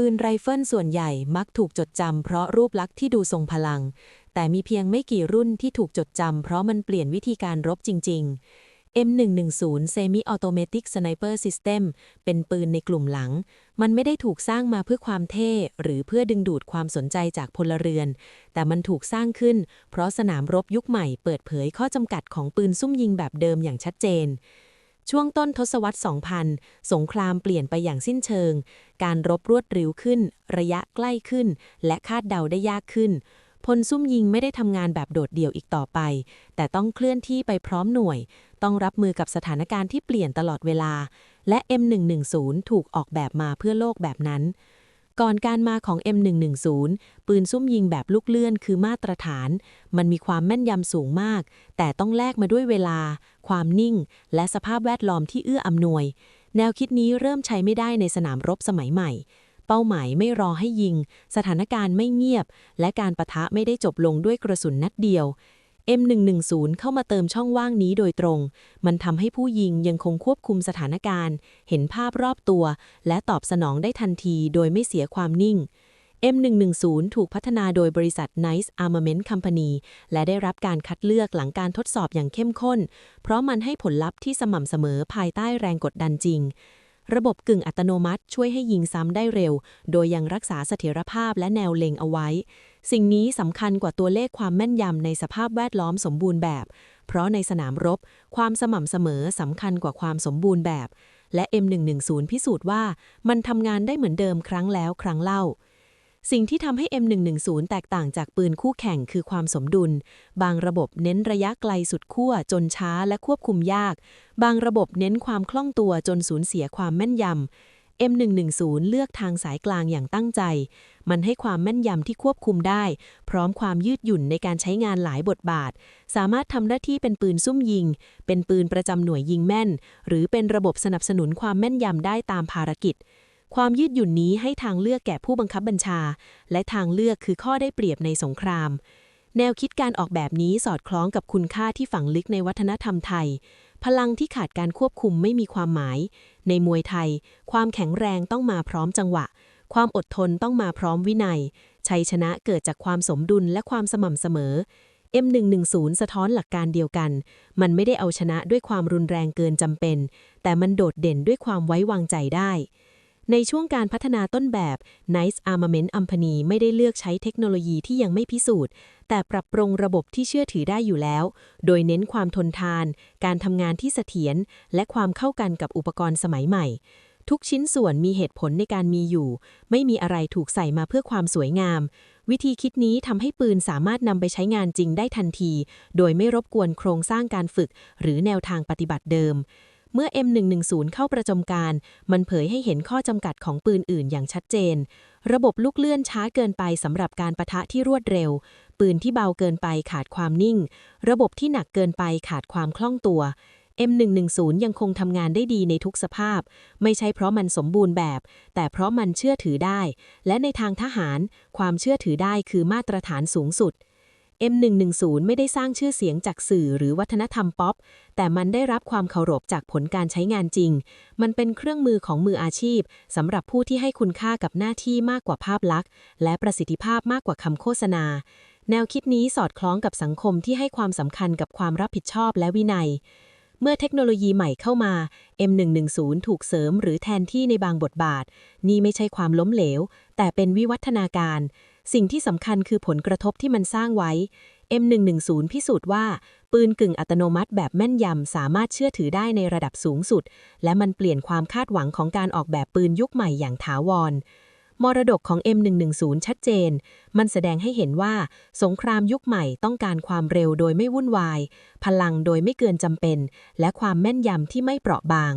ปืนไรเฟิลส่วนใหญ่มักถูกจดจำเพราะรูปลักษณ์ที่ดูทรงพลัง แต่มีเพียงไม่กี่รุ่นที่ถูกจดจำเพราะมันเปลี่ยนวิธีการรบจริง ๆ M110 Semi Automatic Sniper System เป็นปืนในกลุ่มหลัง มันไม่ได้ถูกสร้างมาเพื่อความเท่ หรือเพื่อดึงดูดความสนใจจากพลเรือน แต่มันถูกสร้างขึ้น เพราะสนามรบยุคใหม่เปิดเผยข้อจำกัดของปืนซุ่มยิงแบบเดิมอย่างชัดเจน ช่วงต้นทศวรรษ 2000 สงครามเปลี่ยนไปอย่างสิ้นเชิง การรบรวดเร็วขึ้น ระยะใกล้ขึ้น และคาดเดาได้ยากขึ้น พลซุ่มยิงไม่ได้ทำงานแบบโดดเดี่ยวอีกต่อไป แต่ต้องเคลื่อนที่ไปพร้อมหน่วย ต้องรับมือกับสถานการณ์ที่เปลี่ยนตลอดเวลา และ M110 ถูกออกแบบมาเพื่อโลกแบบนั้น ก่อนการมาของ M110 ปืนซุ่มยิงแบบลูกเลื่อนคือมาตรฐาน มันมีความแม่นยำสูงมาก แต่ต้องแลกมาด้วยเวลา ความนิ่ง และสภาพแวดล้อมที่เอื้ออำนวย แนวคิดนี้เริ่มใช้ไม่ได้ในสนามรบสมัยใหม่ เป้าหมายไม่รอให้ยิง สถานการณ์ไม่เงียบ และการประทะไม่ได้จบลงด้วยกระสุนนัดเดียว M110 เข้ามาเติมช่องว่างนี้โดยตรง มันทำให้ผู้ยิงยังคงควบคุมสถานการณ์ เห็นภาพรอบตัว และตอบสนองได้ทันทีโดยไม่เสียความนิ่ง M110 ถูกพัฒนาโดยบริษัท Nice Armament Company และได้รับการคัดเลือกหลังการทดสอบอย่างเข้มข้น เพราะมันให้ผลลัพธ์ที่สม่ำเสมอภายใต้แรงกดดันจริง ระบบกึ่งอัตโนมัติช่วยให้ยิงซ้ำได้เร็ว โดยยังรักษาเสถียรภาพและแนวเล็งเอาไว้ สิ่งนี้สำคัญกว่าตัวเลขความแม่นยำในสภาพแวดล้อมสมบูรณ์แบบ เพราะในสนามรบ ความสม่ำเสมอสำคัญกว่าความสมบูรณ์แบบ และ M110 พิสูจน์ว่ามันทำงานได้เหมือนเดิมครั้งแล้วครั้งเล่า สิ่งที่ทำให้ M110 แตกต่างจากปืนคู่แข่งคือความสมดุล บางระบบเน้นระยะไกลสุดขั้วจนช้าและควบคุมยาก บางระบบเน้นความคล่องตัวจนสูญเสียความแม่นยำ M110 เลือกทางสายกลางอย่างตั้งใจ มันให้ความแม่นยำที่ควบคุมได้ พร้อมความยืดหยุ่นในการใช้งานหลายบทบาท สามารถทำหน้าที่เป็นปืนซุ่มยิง เป็นปืนประจำหน่วยยิงแม่น หรือเป็นระบบสนับสนุนความแม่นยำได้ตามภารกิจ ความยืดหยุ่นนี้ให้ทางเลือกแก่ผู้บังคับบัญชา และทางเลือกคือข้อได้เปรียบในสงคราม แนวคิดการออกแบบนี้สอดคล้องกับคุณค่าที่ฝังลึกในวัฒนธรรมไทย พลังที่ขาดการควบคุมไม่มีความหมาย ในมวยไทย ความแข็งแรงต้องมาพร้อมจังหวะ ความอดทนต้องมาพร้อมวินัย ชัยชนะเกิดจากความสมดุลและความสม่ำเสมอ M110 สะท้อนหลักการเดียวกัน มันไม่ได้เอาชนะด้วยความรุนแรงเกินจำเป็น แต่มันโดดเด่นด้วยความไว้วางใจได้ ในช่วงการพัฒนาต้นแบบ Nice Armament Company ไม่ได้เลือกใช้เทคโนโลยีที่ยังไม่พิสูจน์ แต่ปรับปรุงระบบที่เชื่อถือได้อยู่แล้ว โดยเน้นความทนทาน การทำงานที่เสถียร และความเข้ากันกับอุปกรณ์สมัยใหม่ ทุกชิ้นส่วนมีเหตุผลในการมีอยู่ ไม่มีอะไรถูกใส่มาเพื่อความสวยงาม วิธีคิดนี้ทำให้ปืนสามารถนำไปใช้งานจริงได้ทันที โดยไม่รบกวนโครงสร้างการฝึก หรือแนวทางปฏิบัติเดิม เมื่อ M110 เข้าประจำการ มันเผยให้เห็นข้อจำกัดของปืนอื่นอย่างชัดเจน ระบบลูกเลื่อนช้าเกินไปสำหรับการปะทะที่รวดเร็ว ปืนที่เบาเกินไปขาดความนิ่ง ระบบที่หนักเกินไปขาดความคล่องตัว M110 ยังคงทำงานได้ดีในทุกสภาพ ไม่ใช่เพราะมันสมบูรณ์แบบ แต่เพราะมันเชื่อถือได้ และในทางทหาร ความเชื่อถือได้คือมาตรฐานสูงสุด M110 ไม่ได้สร้างชื่อเสียงจากสื่อหรือวัฒนธรรมป๊อป แต่มันได้รับความเคารพจากผลการใช้งานจริง มันเป็นเครื่องมือของมืออาชีพสำหรับผู้ที่ให้คุณค่ากับหน้าที่มากกว่าภาพลักษณ์ และประสิทธิภาพมากกว่าคำโฆษณา แนวคิดนี้สอดคล้องกับสังคมที่ให้ความสำคัญกับความรับผิดชอบและวินัย เมื่อเทคโนโลยีใหม่เข้ามา M110 ถูกเสริมหรือแทนที่ในบางบทบาท นี่ไม่ใช่ความล้มเหลว แต่เป็นวิวัฒนาการ สิ่งที่สำคัญคือผลกระทบที่มันสร้างไว้ M110 พิสูจน์ว่า ปืนกึ่งอัตโนมัติแบบแม่นยำ สามารถเชื่อถือได้ในระดับสูงสุด และมันเปลี่ยนความคาดหวังของการออกแบบปืนยุคใหม่อย่างถาวรมรดกของ M110 ชัดเจน มันแสดงให้เห็นว่า สงครามยุคใหม่ต้องการความเร็วโดยไม่วุ่นวาย พลังโดยไม่เกินจำเป็น และความแม่นยำที่ไม่เปราะบาง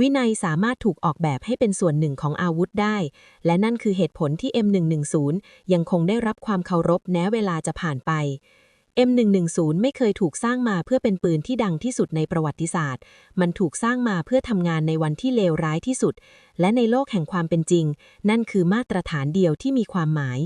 วินัยสามารถถูกออกแบบให้เป็นส่วนหนึ่งของอาวุธได้ และนั่นคือเหตุผลที่ M110 ยังคงได้รับความเคารพแม้เวลาจะผ่านไป M110 ไม่เคยถูกสร้างมาเพื่อเป็นปืนที่ดังที่สุดในประวัติศาสตร์ มันถูกสร้างมาเพื่อทำงานในวันที่เลวร้ายที่สุด และในโลกแห่งความเป็นจริง นั่นคือมาตรฐานเดียวที่มีความหมาย